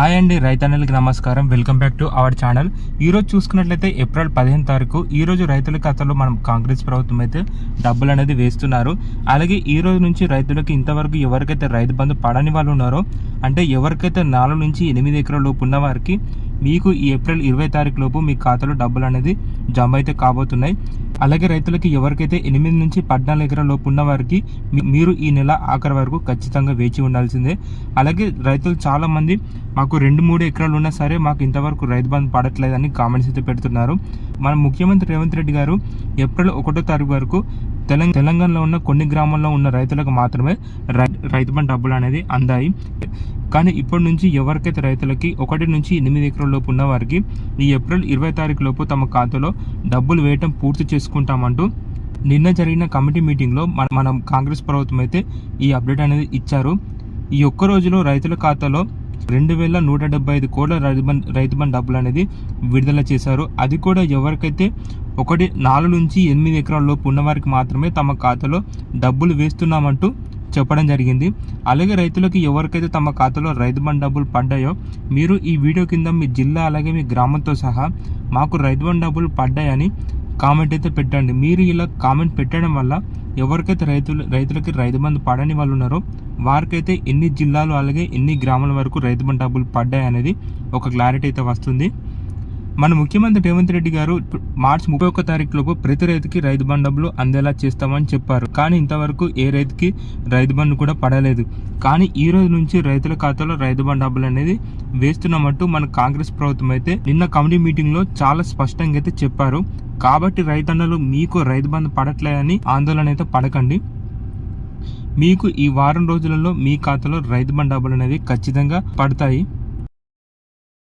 Hi అండి రైతన్నలకి నమస్కారం. Welcome back to our channel ఈ రోజు చూసుకున్నట్లయితే ఏప్రిల్ పదిహేను తారీఖు. ఈ రోజు రైతుల ఖాతాలో మనం కాంగ్రెస్ ప్రభుత్వం అయితే డబ్బులు అనేది వేస్తున్నారు. అలాగే ఈ రోజు నుంచి రైతులకు ఇంతవరకు ఎవరికైతే రైతు బంధు పడని వాళ్ళు ఉన్నారో అంటే ఎవరికైతే నాలుగు నుంచి ఎనిమిది ఎకరాల లోపు ఉన్న వారికి మీకు ఈ ఏప్రిల్ ఇరవై తారీఖు లోపు మీ ఖాతాలో డబ్బులు అనేది జమ అయితే కాబోతున్నాయి. అలాగే రైతులకి ఎవరికైతే ఎనిమిది నుంచి పద్నాలుగు ఎకరాల లోపు ఉన్న వారికి మీరు ఈ నెల ఆఖరి వరకు ఖచ్చితంగా వేచి ఉండాల్సిందే. అలాగే రైతులు చాలా మంది మాకు రెండు మూడు ఎకరాలు ఉన్నా సరే మాకు ఇంతవరకు రైతు బంధు పడట్లేదని కామెంట్స్ అయితే పెడుతున్నారు. మన ముఖ్యమంత్రి రేవంత్ రెడ్డి గారు ఏప్రిల్ ఒకటో తారీఖు వరకు తెలంగాణలో ఉన్న కొన్ని గ్రామాల్లో ఉన్న రైతులకు మాత్రమే రై- రైతు బంధు డబ్బులు అనేది అందాయి. కానీ ఇప్పటి నుంచి ఎవరికైతే రైతులకి ఒకటి నుంచి ఎనిమిది ఎకరాల లోపు ఉన్న వారికి ఈ ఏప్రిల్ ఇరవై తారీఖు లోపు తమ ఖాతాలో డబ్బులు వేయటం పూర్తి చేసుకుంటామంటూ నిన్న జరిగిన కమిటీ మీటింగ్లో మన మనం కాంగ్రెస్ ప్రభుత్వం అయితే ఈ అప్డేట్ అనేది ఇచ్చారు. ఈ ఒక్క రోజులో రైతుల ఖాతాలో రెండు వేల నూట డెబ్బై ఐదు కోట్ల రైతు బండ్ రైతు బంధు డబ్బులు అనేది విడుదల చేశారు. అది కూడా ఎవరికైతే ఒకటి నాలుగు నుంచి ఎనిమిది ఎకరాల లోపు ఉన్నవారికి మాత్రమే తమ ఖాతాలో డబ్బులు వేస్తున్నామంటూ చెప్పడం జరిగింది. అలాగే రైతులకు ఎవరికైతే తమ ఖాతాలో రైతు బండ్ డబ్బులు పడ్డాయో మీరు ఈ వీడియో కింద మీ జిల్లా అలాగే మీ గ్రామంతో సహా మాకు రైతు బండ్ డబ్బులు పడ్డాయని కామెంట్ అయితే పెట్టండి. మీరు ఇలా కామెంట్ పెట్టడం వల్ల ఎవరికైతే రైతులు రైతులకి రైతు బంధు పడని వాళ్ళు ఉన్నారో వారికైతే ఎన్ని జిల్లాలు అలాగే ఎన్ని గ్రామాల వరకు రైతు బంధు డబ్బులు పడ్డాయి అనేది ఒక క్లారిటీ అయితే వస్తుంది. మన ముఖ్యమంత్రి రేవంత్ రెడ్డి గారు మార్చి ముప్పై ఒక్క తారీఖు లోపు ప్రతి రైతుకి రైతు బండబులు అందేలా చేస్తామని చెప్పారు. కానీ ఇంతవరకు ఏ రైతుకి రైతు బంధు కూడా పడలేదు. కానీ ఈ రోజు నుంచి రైతుల ఖాతాలో రైతు బండబులు అనేది వేస్తున్నామంటూ మన కాంగ్రెస్ ప్రభుత్వం అయితే నిన్న కమిటీ మీటింగ్లో చాలా స్పష్టంగా అయితే చెప్పారు. కాబట్టి రైతన్నలు మీకు రైతు బంధు పడట్లేదని ఆందోళన అయితే పడకండి. మీకు ఈ వారం రోజులలో మీ ఖాతాలో రైతు బండాబులు అనేది అనేవి ఖచ్చితంగా పడతాయి.